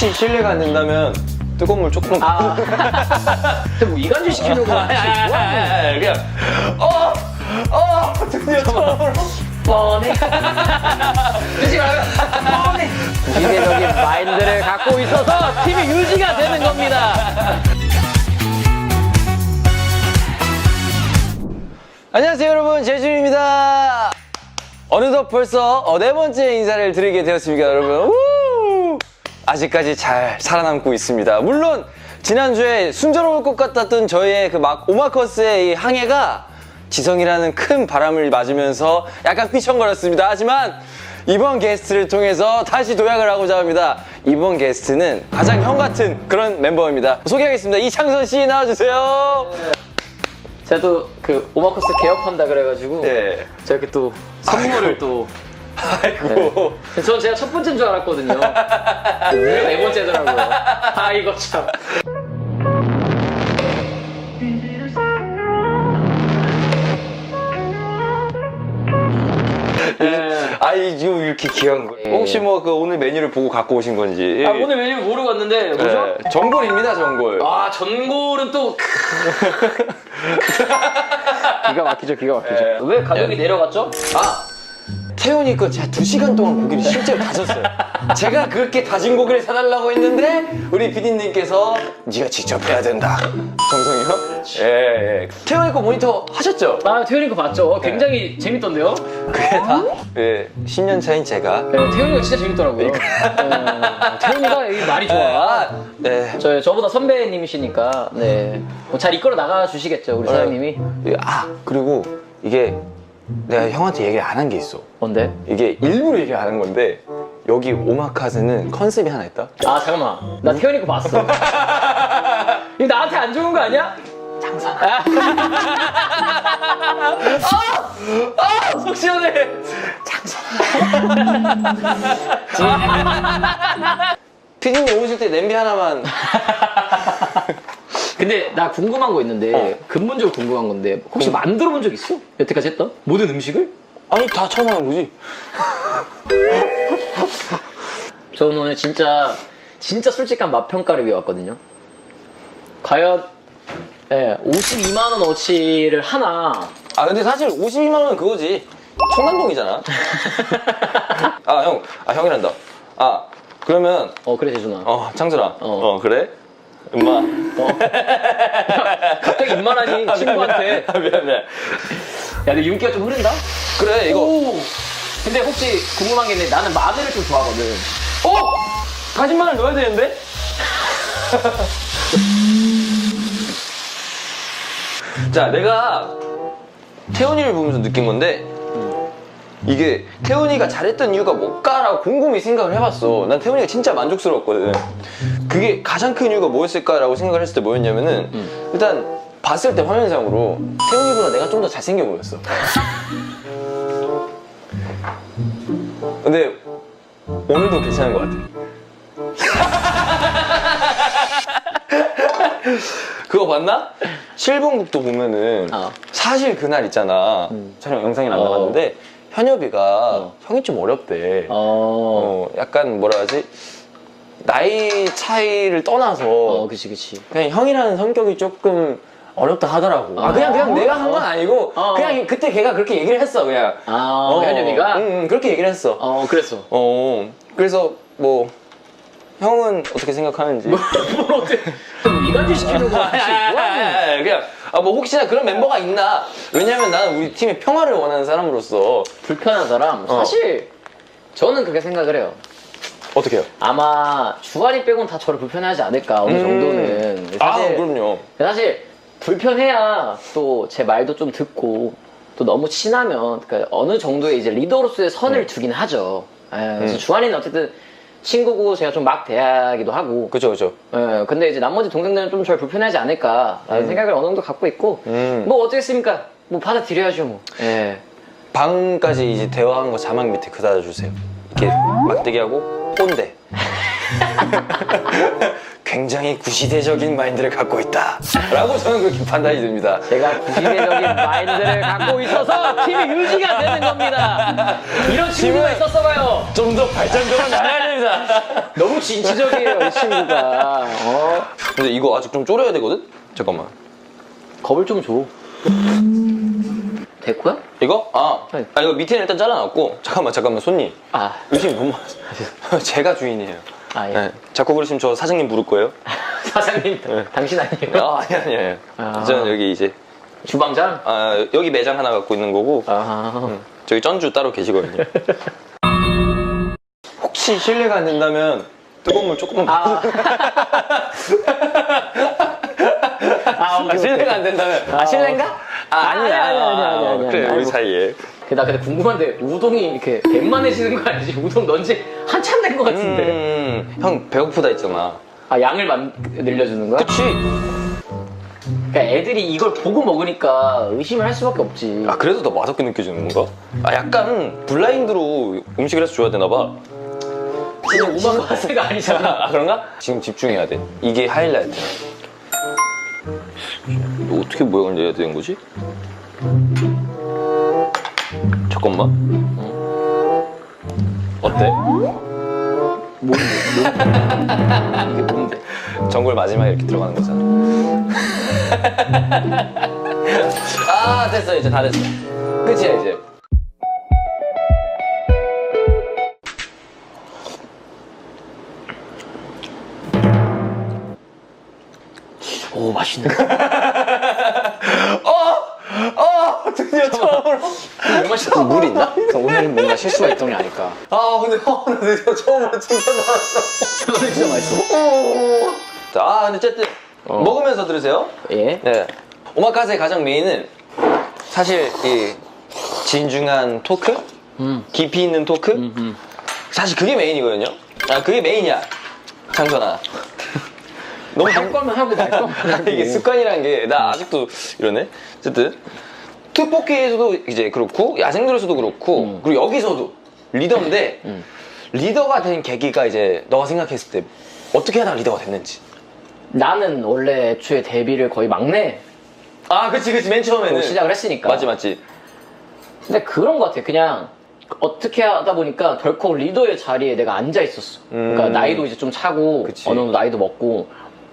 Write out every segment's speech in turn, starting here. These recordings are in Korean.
혹시 실례가 안 된다면 뜨거운 물 조금 아. 근데 뭐 이간질 시키려고 아니, 아니, 아니, 아니, 아니, 그냥 어! 어! 드디어 처음으로 뻔해. 그지 말고 뻔해. 기대적인 마인드를 갖고 있어서 팀이 유지가 되는 겁니다. 안녕하세요 여러분 제준입니다 어느덧 벌써 어, 네 번째 인사를 드리게 되었습니다 여러분 우! 아직까지 잘 살아남고 있습니다. 물론 지난주에 순조로울 것 같았던 저희의 그 막 오마커스의 이 항해가 지성이라는 큰 바람을 맞으면서 약간 휘청거렸습니다. 하지만 이번 게스트를 통해서 다시 도약을 하고자 합니다. 이번 게스트는 가장 형 같은 그런 멤버입니다. 소개하겠습니다. 이창선 씨 나와주세요. 제가 또 그 오마커스 개업한다 그래가지고 네. 제가 이렇게 또 선물을 또 아이고 전 제가 첫 번째인 줄 알았거든요. 네 번째더라고요. 아 이거 참. 네. 아이 지금 이렇게 귀한 거 예. 혹시 뭐 그 오늘 메뉴를 보고 갖고 오신 건지 아 오늘 메뉴 모르고 왔는데 뭐죠? 네, 전골입니다 전골 아 전골은 또 기가 막히죠 기가 막히죠. 네. 왜 가격이 내려갔죠? 아 태훈이 거 제가 두 시간 동안 고기를 실제로 다졌어요 제가 그렇게 다진 고기를 사달라고 했는데 우리 피디님께서 네가 직접 해야 된다 정성이요? 예, 예. 태훈이 거 모니터 하셨죠? 아 태현이 거 봤죠? 굉장히 재밌던데요? 그게 다 예, 10년 차인 제가 네, 태현이가 진짜 재밌더라고요. 네, 태현이가 이 말이 좋아. 아, 네. 저 저보다 선배님이시니까 네. 뭐잘 이끌어 나가 주시겠죠 우리 사장님이. 아 그리고 이게 내가 형한테 얘기를 안 한 게 있어 뭔데? 이게 일부러 얘기 안 한 건데 여기 오마카세는 컨셉이 하나 있다. 아 잠깐만 나 태현이 거 봤어. 이거 나한테 안 좋은 거 아니야? 장사. 아, 속 시원해. 장사. 피디님 오실 때 냄비 하나만. 근데 나 궁금한 거 있는데 어. 근본적으로 궁금한 건데 혹시 만들어 본 적 있어? 여태까지 했던 모든 음식을? 아니 다 처음 하는 거지. 저는 오늘 진짜 진짜 솔직한 맛 평가를 위해 왔거든요. 과연 예, 52만 원 어치를 하나 아 근데 사실 52만 원은 그거지. 청담동이잖아. 아 형, 아 형이란다. 아 그러면 어 그래 재준아 어 창준아. 어. 어, 그래? 엄마. 어. 갑자기 입만하니 친구한테 아, 미안 미안. 야 근데 윤기가 좀 흐른다? 그래 이거. 오 근데 혹시 궁금한 게 있는데 나는 마늘을 좀 좋아하거든 어? 다진 마늘 넣어야 되는데? 자, 내가 태훈이를 보면서 느낀 건데 이게 태훈이가 잘했던 이유가 뭘까라고 곰곰이 생각을 해봤어. 난 태훈이가 진짜 만족스러웠거든. 그게 가장 큰 이유가 뭐였을까라고 생각을 했을 때 뭐였냐면은 일단 봤을 때 화면상으로 태훈이보다 내가 좀 더 잘생겨 보였어. 근데 오늘도 괜찮은 것 같아. 그거 봤나? 실봉국도 보면은 어. 사실 그날 있잖아 촬영 영상이 안 어. 나갔는데 현엽이가 어. 형이 좀 어렵대. 어, 어, 약간 뭐라 하지? 나이 차이를 떠나서 어 그치 그치 그냥 형이라는 성격이 조금 어렵다 하더라고. 아, 그냥 그냥 어. 내가 한 건 아니고 어. 그냥 그때 걔가 그렇게 얘기를 했어 그냥. 아 어, 현엽이가? 응, 응, 그렇게 얘기를 했어. 어 그랬어 어, 그래서 뭐 형은 어떻게 생각하는지. 뭘 어떻게 뭐 이간질 아니, 아니, 뭐 아니, 하는 아니, 아니, 그냥 아, 뭐 혹시나 그런 멤버가 있나? 왜냐면 나는 우리 팀의 평화를 원하는 사람으로서 불편한 사람 어. 사실 저는 그렇게 생각을 해요 어떻게 해요? 아마 주관이 빼곤 다 저를 불편해하지 않을까 어느 음. 정도는 아, 사실 그럼요. 사실 불편해야 또 제 말도 좀 듣고 또 너무 친하면 그러니까 어느 정도의 이제 리더로서의 선을 두긴 하죠. 예, 그래서 음. 주한이는 어쨌든 친구고 제가 좀 막 대하기도 하고. 그죠, 그죠. 예, 근데 이제 나머지 동생들은 좀 저를 불편해하지 않을까라는 생각을 어느 정도 갖고 있고. 음. 뭐 어떻겠습니까? 뭐 받아들여야죠 뭐. 예. 방까지 이제 대화한 거 자막 밑에 그다아 주세요. 이렇게 막대기 하고 꼰대. 굉장히 구시대적인 마인드를 갖고 있다. 라고 저는 그렇게 판단이 듭니다. 제가 구시대적인 마인드를 갖고 있어서 팀이 유지가 되는 겁니다. 이런 친구가 있었어봐요. 좀 더 발전적으로 나가야 됩니다. 너무 진취적이에요, 이 친구가. 어? 근데 이거 아직 좀 졸여야 되거든? 잠깐만. 겁을 좀 줘. 데코야? 이거? 아, 네. 아 이거 밑에는 일단 잘라놨고 잠깐만 잠깐만 손님 아, 요즘 못 마... 제가 주인이에요 아 예. 네. 자꾸 그러시면 저 사장님 부를 거예요 사장님, 당신 아니에요? 아 아니 아니 아니 아. 저는 여기 이제 주방장? 아 여기 매장 하나 갖고 있는 거고 아, 저기 전주 따로 계시거든요 혹시 실례가 안 된다면 뜨거운 물 조금만 아. 아, 아, 실례가 안 된다면 아, 실례인가? 아 아니야 아니, 아니, 아니, 아니, 아니, 그래. 우리 사이에 그, 나 근데 궁금한데, 우동이 이렇게 뱃만해지는 거 아니지? 우동 넌지 한참 된 거 같은데. 음, 형 배고프다 했잖아 아, 양을 만, 늘려주는 거야? 그치 그러니까 애들이 이걸 보고 먹으니까 의심을 할 수밖에 없지. 아 그래서 더 맛없게 느껴지는 건가? 아 약간 블라인드로 음식을 해서 줘야 되나 봐 그냥 오마카세가 아니잖아. 아 그런가? 지금 집중해야 돼 이게 하이라이트 이거 어떻게 모양을 내야 되는 거지? 잠깐만 어때? 뭔데? 이게 뭔데? 전골 마지막에 이렇게 들어가는 거잖아 아 됐어 이제 다 됐어 끝이야 이제 오, 맛있네. 어 드디어 처음으로 이거 맛있다. 물 있나? 오늘은 뭔가 실수가 있던 게 아닐까. 아 근데 드디어 처음으로 칭찬 받았어 이거 진짜 맛있어. 자, 아, 근데 어쨌든 어. 먹으면서 들으세요. 예? 네. 오마카세의 가장 메인은 사실 이 진중한 토크, 음. 깊이 있는 토크. 음, 음. 사실 그게 메인이거든요. 아, 그게 메인이야. 장선아. 너무 할 거면 하고 말 거면 하고. 이게 습관이라는 게나 아직도 이러네. 어쨌든 투포키에서도 이제 그렇고 야생들에서도 그렇고 음. 그리고 여기서도 리더인데 음. 리더가 된 계기가 이제 너가 생각했을 때 어떻게 하다가 리더가 됐는지. 나는 원래 애초에 데뷔를 거의 막내 아, 그치, 그치. 맨 처음에는. 시작을 했으니까. 맞지, 맞지. 근데 그런 것 같아. 그냥 어떻게 하다 보니까 덜컥 리더의 자리에 내가 앉아 있었어. 그러니까 음. 나이도 이제 좀 차고 그치. 어느 정도 나이도 먹고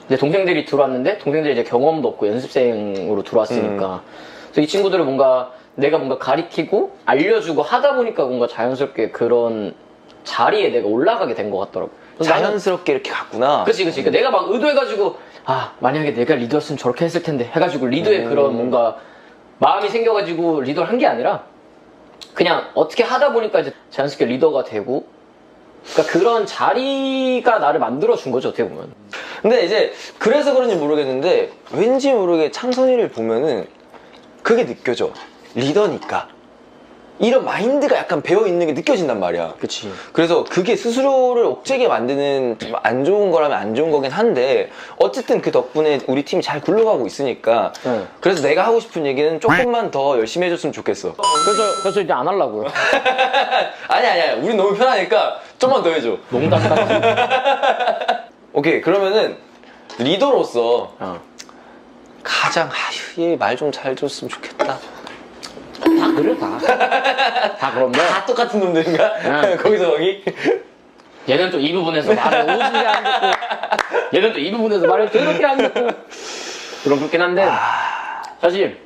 이제 동생들이 들어왔는데 동생들이 이제 경험도 없고 연습생으로 들어왔으니까 음. 그래서 이 친구들을 뭔가 내가 뭔가 가리키고 알려주고 하다 보니까 뭔가 자연스럽게 그런 자리에 내가 올라가게 된 것 같더라고. 자연스럽게 이렇게 갔구나. 그치, 그치. 그러니까 내가 막 의도해가지고, 아, 만약에 내가 리더였으면 저렇게 했을 텐데. 해가지고 리더의 음. 그런 뭔가 마음이 생겨가지고 리더를 한 게 아니라, 그냥 어떻게 하다 보니까 이제 자연스럽게 리더가 되고, 그러니까 그런 자리가 나를 만들어 준 거죠, 어떻게 보면. 근데 이제, 그래서 그런지 모르겠는데, 왠지 모르게 창선이를 보면은, 그게 느껴져. 리더니까. 이런 마인드가 약간 배어있는 게 느껴진단 말이야. 그치. 그래서 그게 스스로를 억제게 만드는 좀안 좋은 거라면 안 좋은 거긴 한데 어쨌든 그 덕분에 우리 팀이 잘 굴러가고 있으니까 네. 그래서 내가 하고 싶은 얘기는 조금만 더 열심히 해줬으면 좋겠어 그래서, 그래서 이제 안 하려고요. 아니 아니 아니 우리 너무 편하니까 좀만 더 해줘 농담 같이. 오케이 그러면은 리더로서 어. 가장 아휴 얘말좀 잘 줬으면 좋겠다. 다 그래, 다. 다 그런데. 다 똑같은 놈들인가? 응. 거기서 거기? 얘는 또 이 부분에서 말을 오지게 안 듣고. 얘는 또 이 부분에서 말을 더럽게 안 듣고. 그런 그렇긴 한데. 사실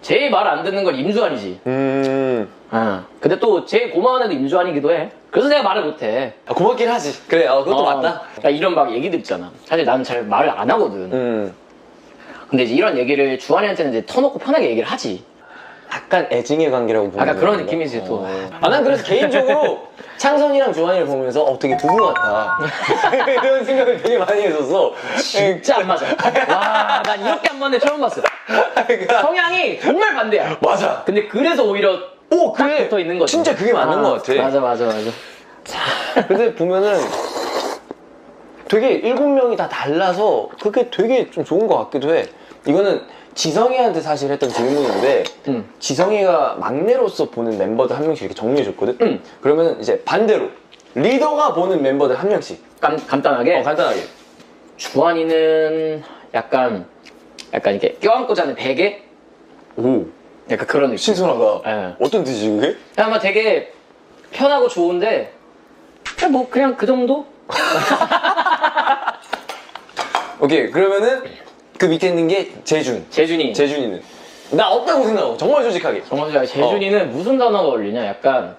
제일 말안 듣는 건 임주환이지. 음. 어. 근데 또 제일 고마운 애도 임주환이기도 해. 그래서 내가 말을 못해. 아, 고맙긴 하지. 그래 어, 그것도 어, 맞다. 그러니까 이런 막 얘기들 있잖아. 사실 나는 잘 말을 안 하거든. 음 근데 이제 이런 얘기를 주환이한테는 이제 터놓고 편하게 얘기를 하지 약간 애증의 관계라고 보면 약간 그런 되나? 느낌이지 또 아, 난 그래서 개인적으로 창선이랑 조한이를 보면서 어, 되게 부부 같다. 이런 생각을 되게 많이 했었어. 진짜 안 맞아 와 난 이렇게 한 번에 처음 봤어 그러니까, 성향이 정말 반대야 맞아. 근데 그래서 오히려 오, 딱 그래. 붙어 있는 거지. 진짜 그게 맞는 아, 것 같아. 맞아, 맞아, 맞아. 근데 보면은 되게 일곱 명이 다 달라서 그게 되게 좀 좋은 것 같기도 해. 이거는 지성이한테 사실 했던 질문인데 응. 지성이가 막내로서 보는 멤버들 한 명씩 이렇게 정리해줬거든? 응. 그러면 이제 반대로 리더가 보는 멤버들 한 명씩 간, 간단하게. 어, 간단하게 주환이는 약간 약간 이렇게 껴안고 자는 베개 오 약간 그런 느낌. 신선하다. 예. 어떤 뜻이지 그게? 아마 되게 편하고 좋은데 그냥 뭐 그냥 그 정도? 오케이 그러면은 그 밑에 있는 게 재준. 재준이. 재준이는 나 없다고 생각하고 정말 솔직하게. 정말 제가 재준이는 무슨 단어가 어울리냐? 약간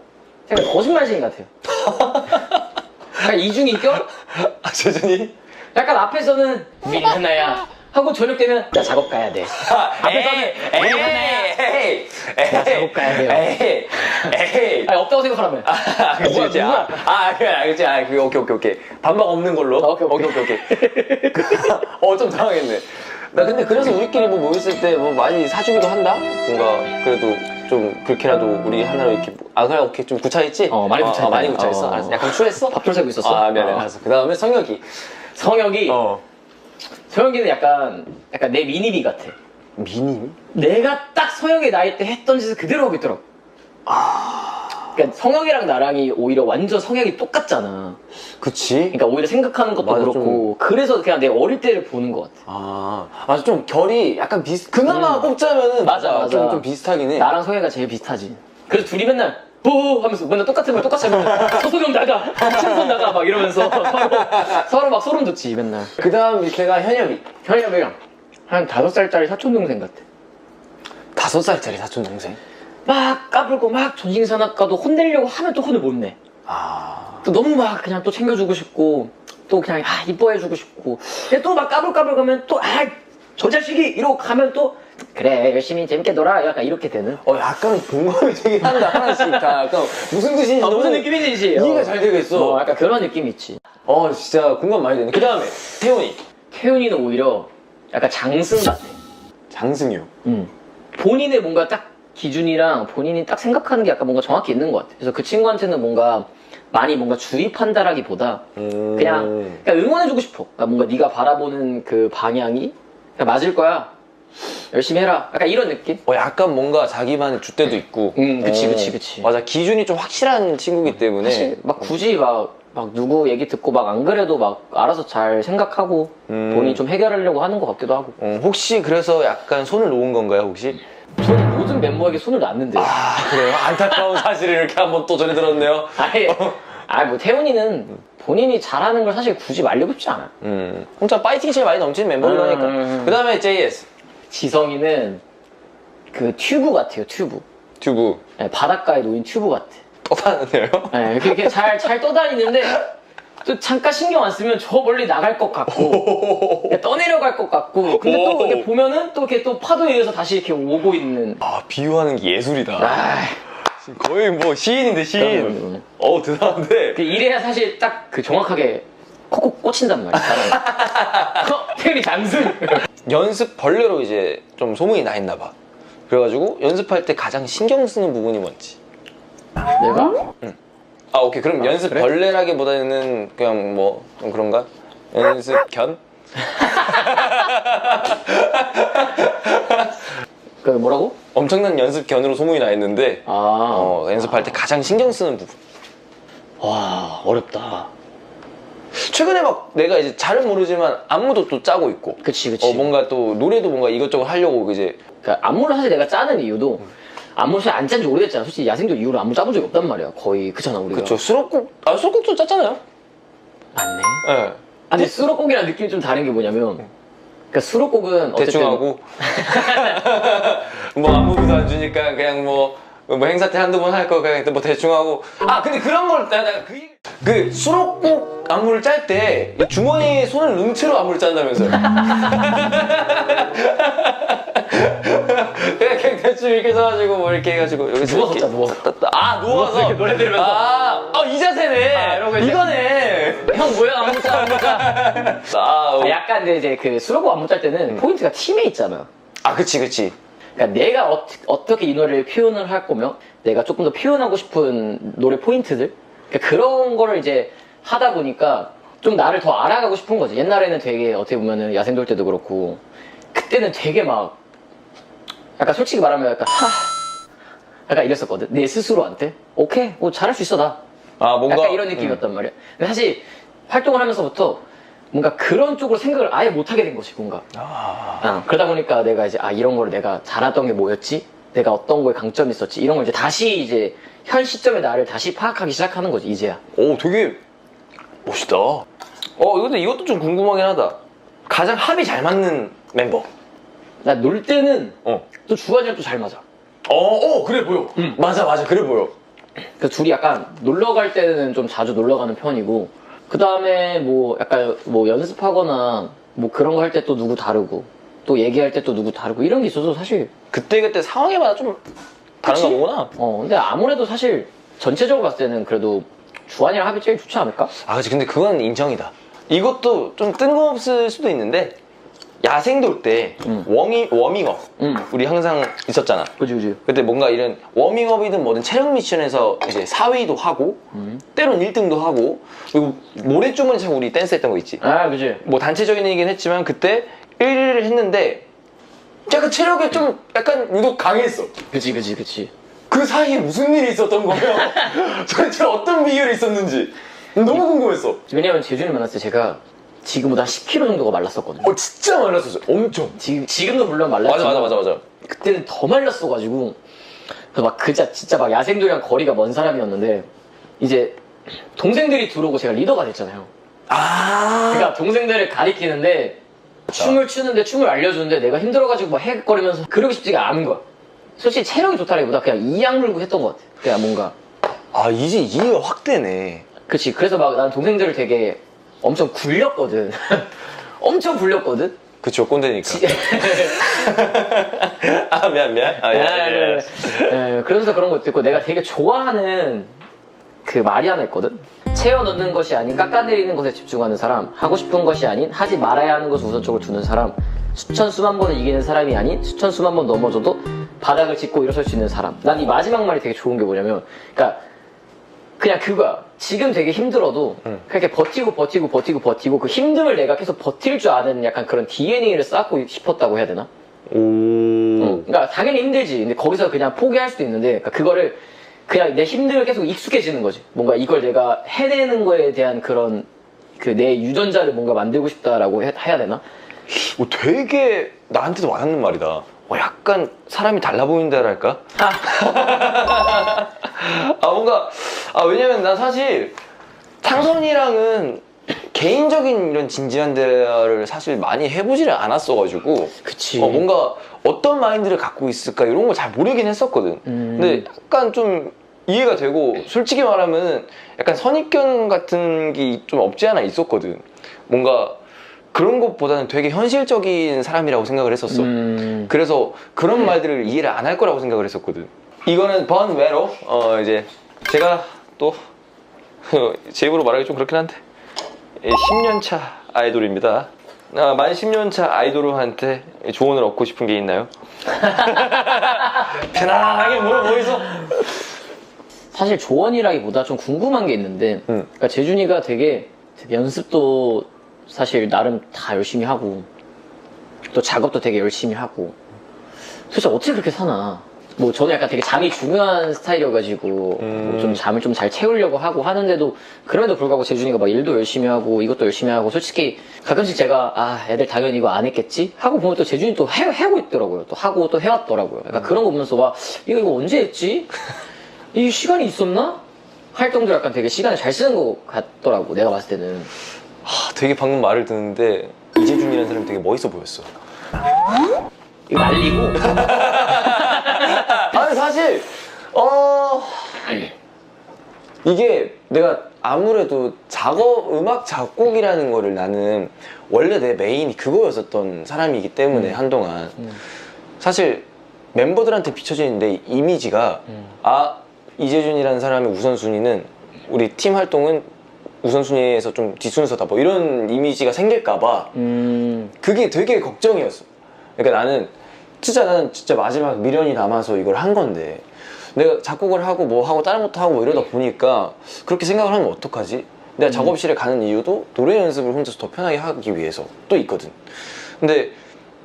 약간 거짓말쟁이 같아요. 약간 이중이 껴? 아 재준이? 약간 앞에서는 우리 하나야 하고 저녁 되면 나 작업 가야 돼. 앞에서는 하나야. 에이 에이 나 작업 가야 돼요. 에이 에이. 아니 없다고 생각하라면. 아, 그치, 뭐야, 그치. 누구야? 아, 아, 그래, 알겠지. 아, 그, 오케이, 오케이, 오케이. 반박 없는 걸로. 아, 오케이, 오케이. 오케이, 오케이. 그, 어, 좀 당황했네. 나 근데 그래서 우리끼리 뭐 모였을 때 뭐 많이 사주기도 한다? 뭔가, 그래도 좀 그렇게라도 우리 하나로 이렇게. 뭐- 아, 그래, 오케이. 좀 구차했지? 어, 많이 구차했다. 많이 구차했어. 어. 알았어. 약간 추했어? 밥좀 새고 있었어? 아, 미안해. 어. 알았어. 그 다음에 성혁이. 성혁이 어. 성혁이는 약간 약간 내 미니비 같아. 미니? 내가 딱 성혁이 나이 때 했던 짓을 그대로 하고 있더라고. 그러니까 성혁이랑 나랑이 오히려 완전 성향이 똑같잖아. 그치? 그러니까 오히려 생각하는 것도 맞아, 그렇고 그래서 그냥 내 어릴 때를 보는 것 같아. 아, 맞아. 좀 결이 약간 비슷, 그나마 음. 꼽자면은. 맞아, 맞아. 좀, 좀 비슷하긴 해. 나랑 성혁이가 제일 비슷하지. 그래서 둘이 맨날 뽀 하면서 맨날 똑같은 걸 똑같이 하면 서소경 나가, 신선 나가 막 이러면서 서로 서로 막 소름 돋지 맨날. 그 다음 걔가 현엽이. 현혁이랑 한 다섯 살짜리 사촌 동생 같아. 다섯 살짜리 사촌 동생. 막 까불고 막 전신산악가도 혼내려고 하면 또 혼을 못 내. 아. 또 너무 막 그냥 또 챙겨주고 싶고 또 그냥 아 이뻐해주고 싶고 근데 또 막 까불까불 가면 또 아 저 자식이 이러고 가면 또 그래 열심히 재밌게 놀아 약간 이렇게 되는 어, 약간 공감이 되긴 한다, 하나씩 다. 약간 무슨 뜻인지. 아, 무슨 느낌인지 이해가 잘 되겠어. 어, 약간 그런 느낌 있지 어, 진짜 공감 많이 되네. 그 다음에, 태훈이. 태훈이는 오히려 약간 장승 같아 장승유. 음. 본인의 뭔가 딱 기준이랑 본인이 딱 생각하는 게 약간 뭔가 정확히 있는 것 같아 그래서 그 친구한테는 뭔가 많이 뭔가 주입한다라기보다 음. 그냥, 그냥 응원해주고 싶어. 그러니까 뭔가 네가 바라보는 그 방향이 맞을 거야. 열심히 해라. 약간 이런 느낌? 어, 약간 뭔가 자기만의 줏대도 있고. 음, 그치, 어, 그치, 그치. 맞아, 기준이 좀 확실한 친구기 때문에. 사실 막 굳이 막, 막 누구 얘기 듣고 막 안 그래도 막 알아서 잘 생각하고 음. 본인이 좀 해결하려고 하는 것 같기도 하고. 어, 혹시 그래서 약간 손을 놓은 건가요, 혹시? 모든 멤버에게 손을 놨는데. 요 아, 그래요? 안타까운 사실을 이렇게 한번 또 전해 들었네요. 아예, 아, 뭐 태훈이는 본인이 잘하는 걸 사실 굳이 말리고 싶지 않아. 음. 혼자 파이팅이 제일 많이 넘치는 멤버이니까. 음. 그 다음에 JS. 지성이는 그 튜브 같아요, 튜브. 튜브. 네, 바닷가에 놓인 튜브 같아. 떠다는데요? 네, 이렇게 잘, 잘 떠다니는데, 또 잠깐 신경 안 쓰면 저 멀리 나갈 것 같고, 그냥 떠내려갈 것 같고, 근데 또 오. 이렇게 보면은 또 이렇게 또 파도에 의해서 다시 이렇게 오고 있는. 아, 비유하는 게 예술이다. 아, 거의 뭐 시인인데 시인. 어우 대단한데. 그 이래야 사실 딱 그 정확하게 콕콕 꽂힌단 말이야. 어, 태훈이 장승! 연습 벌레로 이제 좀 소문이 나 있나 봐. 그래가지고 연습할 때 가장 신경 쓰는 부분이 뭔지. 내가? 아 오케이 그럼 연습 그래? 벌레라기보다는 그냥 뭐 좀 그런가? 연습 견? 그 뭐라고? 엄청난 연습 견으로 소문이 나 있는데 아, 어, 연습할 때 가장 신경 쓰는 부분. 와, 어렵다. 최근에 막 내가 이제 잘은 모르지만 안무도 또 짜고 있고. 그치, 그치. 어 뭔가 또 노래도 뭔가 이것저것 하려고 이제 그러니까 안무를 사실 내가 짜는 이유도, 안무를 사실 안짠 지 오래됐잖아. 솔직히 야생도 이후로 안무 짜본 적이 없단 말이야. 거의, 그잖아, 우리가. 그쵸 수록곡 아 수록곡도 짰잖아요. 맞네. 예. 아, 근데 수록곡이랑 느낌이 좀 다른 게 뭐냐면, 그러니까 수록곡은 어쨌든 대충 하고 뭐 안무비도 안 주니까 그냥 뭐, 뭐 행사 때 한두 번 할 거 그냥 뭐 대충 하고 아 근데 그런 걸 내가 내가 그, 그 수록곡 안무를 짤 때 주머니에 손을 넣은 채로 안무를 짠다면서요 그냥, 그냥 대충 이렇게 써가지고 뭐 이렇게 해가지고 여기서 누워서 이렇게 짜, 누워서. 아 누워서 이렇게 노래 들으면서. 아, 아, 이 자세네 아, 이러고 이제. 이거네 형 뭐야 안무 짜 안무 짜. 아, 어. 아, 약간 근데 이제 그 수록곡 안무 짤 때는 포인트가 팀에 있잖아. 아 그치 그치 그러니까 내가 어, 어떻게 이 노래를 표현을 할 거면 내가 조금 더 표현하고 싶은 노래 포인트들 그러니까 그런 거를 이제 하다 보니까 좀 나를 더 알아가고 싶은 거지. 옛날에는 되게 어떻게 보면은 야생돌 때도 그렇고 그때는 되게 막 약간 솔직히 말하면 약간 하 약간 이랬었거든. 내 스스로한테 오케이 뭐 잘할 수 있어 나. 아 뭔가 약간 이런 느낌이었단 말이야. 근데 사실 활동을 하면서부터 뭔가 그런 쪽으로 생각을 아예 못하게 된 거지 뭔가 아, 어, 그러다 보니까 내가 이제 아 이런 거를 내가 잘하던 게 뭐였지 내가 어떤 거에 강점이 있었지 이런 걸 이제 다시 이제 현 시점의 나를 다시 파악하기 시작하는 거지 이제야 오, 되게 멋있다. 어, 근데 이것도 좀 궁금하긴 하다. 가장 합이 잘 맞는 멤버. 나 놀 때는 어. 또 주관이랑 또 잘 맞아 어, 어, 그래 보여. 맞아, 맞아, 그래 보여. 그래서 둘이 약간 놀러 갈 때는 좀 자주 놀러 가는 편이고 그 다음에 뭐 약간 뭐 연습하거나 뭐 그런 거 할 때 또 누구 다르고 또 얘기할 때 또 누구 다르고 이런 게 있어서 사실 그때그때 상황에마다 좀 다른가 그치? 보구나. 어 근데 아무래도 사실 전체적으로 봤을 때는 그래도 주한이랑 합이 제일 좋지 않을까? 아, 그치. 근데 그건 인정이다. 이것도 좀 뜬금없을 수도 있는데, 야생 돌 때, 음. 워밍, 워밍업. 응 우리 항상 있었잖아. 그지 그지 그때 뭔가 이런 워밍업이든 뭐든 체력 미션에서 이제 4위도 하고, 음. 때론 1등도 하고, 그리고 모래주머니 차고 우리 댄스 했던 거 있지. 아 그지 뭐 단체적인 얘기긴 했지만, 그때 1위를 했는데, 약간 체력이 좀 약간 유독 강했어. 그지 그지 그지 그 사이에 무슨 일이 있었던 거예요? 도대체 어떤 비결이 있었는지 너무 궁금했어. 왜냐면 재준이 만났을 때 제가 지금보다 10kg 정도가 말랐었거든요 어 진짜 말랐었어. 엄청. 지금, 지금도 물론 말랐지만 맞아 맞아 맞아 맞아. 그때는 더 말랐어가지고 그래서 막 그자 진짜 막 야생들이랑 거리가 먼 사람이었는데 이제 동생들이 들어오고 제가 리더가 됐잖아요. 아. 그러니까 동생들을 가리키는데 춤을 추는데 춤을 알려주는데 내가 힘들어가지고 막 헤헷거리면서 그러고 싶지가 않은 거야. 솔직히 체력이 좋다기보다 그냥 이악 물고 했던 것 같아. 그냥 뭔가 아 이제 이해가 확 되네. 그치 그래서 막 난 동생들을 되게 엄청 굴렸거든. 엄청 굴렸거든. 그쵸 꼰대니까. 아 미안 미안. 아, 예, 예, 예. 예, 그러면서 그런 것도 있고 내가 되게 좋아하는 그 말이 하나 있거든 채워 넣는 것이 아닌 깎아내리는 것에 집중하는 사람 하고 싶은 것이 아닌 하지 말아야 하는 것을 우선적으로 두는 사람 수천 수만 번을 이기는 사람이 아닌 수천 수만 번 넘어져도 바닥을 짚고 일어설 수 있는 사람 난 이 마지막 말이 되게 좋은 게 뭐냐면 그러니까 그냥 그거야. 지금 되게 힘들어도 그렇게 버티고 버티고 버티고 버티고 그 힘듦을 내가 계속 버틸 줄 아는 약간 그런 DNA를 쌓고 싶었다고 해야 되나? 오. 어, 그러니까 당연히 힘들지. 근데 거기서 그냥 포기할 수도 있는데 그러니까 그거를 그냥 내 힘듦을 계속 익숙해지는 거지. 뭔가 이걸 내가 해내는 거에 대한 그런 그 내 유전자를 뭔가 만들고 싶다라고 해, 해야 되나? 어, 되게 나한테도 와닿는 말이다. 어, 약간 사람이 달라 보인다랄까? 아 뭔가 아 왜냐면 난 사실 창선이랑은 개인적인 이런 진지한 대화를 사실 많이 해보지를 않았어가지고 그치. 어, 뭔가 어떤 마인드를 갖고 있을까 이런 걸 잘 모르긴 했었거든. 음. 근데 약간 좀 이해가 되고 솔직히 말하면 약간 선입견 같은 게 좀 없지 않아 있었거든. 뭔가 그런 것보다는 되게 현실적인 사람이라고 생각을 했었어. 음. 그래서 그런 말들을 이해를 안 할 거라고 생각을 했었거든. 이거는 번 외로 어 이제 제가 또 제 입으로 말하기 좀 그렇긴 한데 10년 차 아이돌입니다. 아, 만 10년 차 아이돌한테 조언을 얻고 싶은 게 있나요? 편안하게 물어보이소. 사실 조언이라기보다 좀 궁금한 게 있는데 응. 그러니까 재준이가 되게 연습도 사실 나름 다 열심히 하고 또 작업도 되게 열심히 하고 도대체 어떻게 그렇게 사나 뭐 저는 약간 되게 잠이 중요한 스타일이어가지고 음. 뭐좀 잠을 좀 잘 채우려고 하고 하는데도 그럼에도 불구하고 재준이가 막 일도 열심히 하고 이것도 열심히 하고 솔직히 가끔씩 제가 아 애들 당연히 이거 안 했겠지? 하고 보면 또 재준이 또 해, 하고 있더라고요. 또 하고 또 해왔더라고요. 약간 그런 거 보면서 와 이거 이거 언제 했지? 이 시간이 있었나? 활동도 약간 되게 시간을 잘 쓰는 것 같더라고 내가 봤을 때는. 아, 되게 방금 말을 듣는데 이재준이라는 사람이 되게 멋있어 보였어. 이거 말리고 아니 사실 어 이게 내가 아무래도 작업 음악 작곡이라는 거를 나는 원래 내 메인이 그거였었던 사람이기 때문에 한동안. 사실 멤버들한테 비춰지는 내 이미지가 아 이재준이라는 사람의 우선순위는 우리 팀 활동은 우선순위에서 좀 뒷순서다 뭐 이런 이미지가 생길까봐 음. 그게 되게 걱정이었어. 그러니까 나는 진짜 나는 진짜 마지막 미련이 남아서 이걸 한 건데. 내가 작곡을 하고 뭐 하고 다른 것도 하고 뭐 이러다 보니까 그렇게 생각을 하면 어떡하지? 내가 작업실에 가는 이유도 노래 연습을 혼자서 더 편하게 하기 위해서 또 있거든. 근데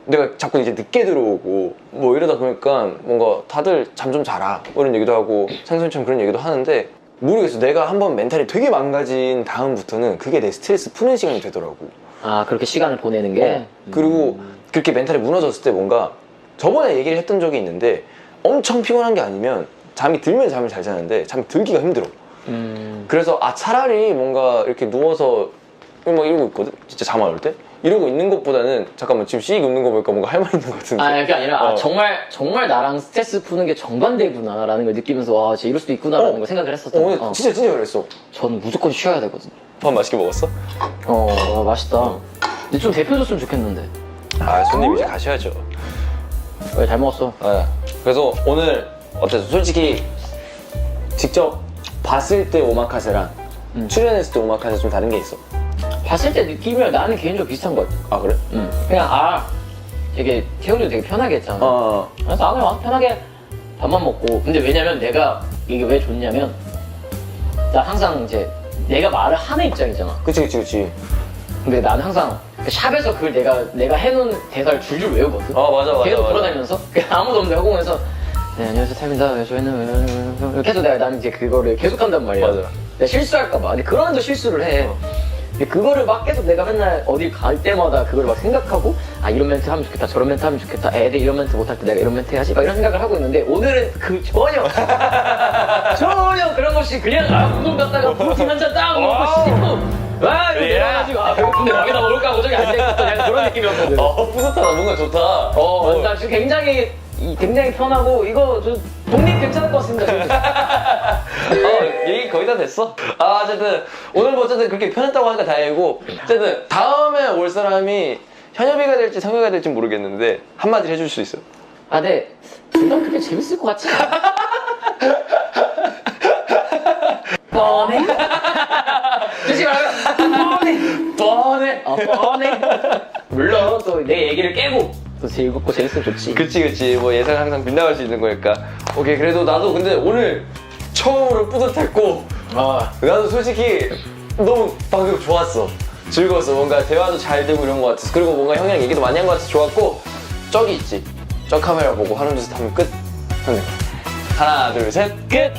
내가 자꾸 이제 늦게 들어오고 뭐 이러다 보니까 뭔가 다들 잠 좀 자라. 뭐 이런 얘기도 하고 상선처럼 그런 얘기도 하는데 모르겠어. 내가 한번 멘탈이 되게 망가진 다음부터는 그게 내 스트레스 푸는 시간이 되더라고. 아 그렇게 시간을 보내는 게? 어. 그리고 그렇게 멘탈이 무너졌을 때 뭔가 저번에 얘기를 했던 적이 있는데 엄청 피곤한 게 아니면 잠이 들면 잠을 잘 자는데 잠이 들기가 힘들어. 음, 그래서 아 차라리 뭔가 이렇게 누워서 막 이러고 있거든. 진짜 잠 안 올 때 이러고 있는 것보다는 잠깐만 지금 씩 웃는 거 보니까 뭔가 할 말 있는 것 같은데. 아, 그게 아니라 아, 어. 정말 정말 나랑 스트레스 푸는 게 정반대구나 라는 걸 느끼면서 와, 진짜 이럴 수도 있구나 라는 어. 걸 생각을 어, 했었던. 오늘 어, 진짜 진짜 그랬어. 저는 무조건 쉬어야 되거든. 밥 맛있게 먹었어? 어, 와, 맛있다. 근데 좀 대표줬으면 좋겠는데. 아 손님 이제 가셔야죠. 왜잘 먹었어? 아, 그래서 오늘 어땠어? 솔직히 직접 봤을 때 오마카세랑 음. 출연했을 때 오마카세 좀 다른 게 있어. 봤을 때 느낌이랑 나는 개인적으로 비슷한 것 같아. 아 그래? 음. 그냥 아, 되게 태훈이도 되게 편하게 했잖아. 어. 그래서 아 그냥 편하게 밥만 먹고 근데 왜냐면 내가 이게 왜 좋냐면 나 항상 이제 내가 말을 하는 입장이잖아 그치 그치 그치. 근데 나는 항상 그 샵에서 그걸 내가 내가 해놓은 대사를 줄줄 외우거든. 어 맞아 맞아. 계속 맞아. 돌아다니면서? 그냥 아무도 없는데 허공에서 네 안녕하세요 탈입니다. 네, 저희는 이렇게 해서 내가 나는 이제 그거를 계속 한단 말이야. 맞아. 내가 실수할까봐. 근데 그런 데 실수를 해. 근데 그거를 막 계속 내가 맨날 어딜 갈 때마다 그걸 막 생각하고 아 이런 멘트 하면 좋겠다 저런 멘트 하면 좋겠다 애들 이런 멘트 못할 때 내가 이런 멘트 해야지 막 이런 생각을 하고 있는데 오늘은 그 전혀 전혀 그런 것이 그냥 아 운동 갔다가 프로틴 한잔딱 먹고 씻고 아 이거 예. 내려가지고 아 배고픈데 밥에다 먹을까 하고 저기 앉아있었던 약간 그런 느낌이었거든 어 뿌듯하다 뭔가 좋다. 어, 나 지금 굉장히 이- 굉장히 편하고 이거 저 독립 괜찮을 것 같습니다. 어, 얘기 거의 다 됐어. 아, 어쨌든, 오늘 뭐 어쨌든 그렇게 편했다고 하니까 다행이고, 어쨌든, 다음에 올 사람이 현엽이가 될지 성엽이가 될지 모르겠는데, 한마디 해줄 수 있어. 아, 네. 둘다 그렇게 재밌을 것 같지 않아? 뻔해? 솔직히 말하면 뻔해. 뻔해. 어, 뻔해. 물론 또 내 얘기를 깨고 또 즐겁고 재밌으면 좋지. 그치, 그치. 뭐 예상 항상 빗나갈 수 있는 거니까. 오케이, 그래도 나도 근데 오늘 처음으로 뿌듯했고, 아, 나도 솔직히 너무 방금 좋았어. 즐거웠어. 뭔가 대화도 잘 되고 이런 거 같았어. 그리고 뭔가 형이랑 얘기도 많이 한 거 같아서 좋았고, 저기 있지. 저 카메라 보고 하는 짓 하면 끝. 하나, 둘, 셋, 끝!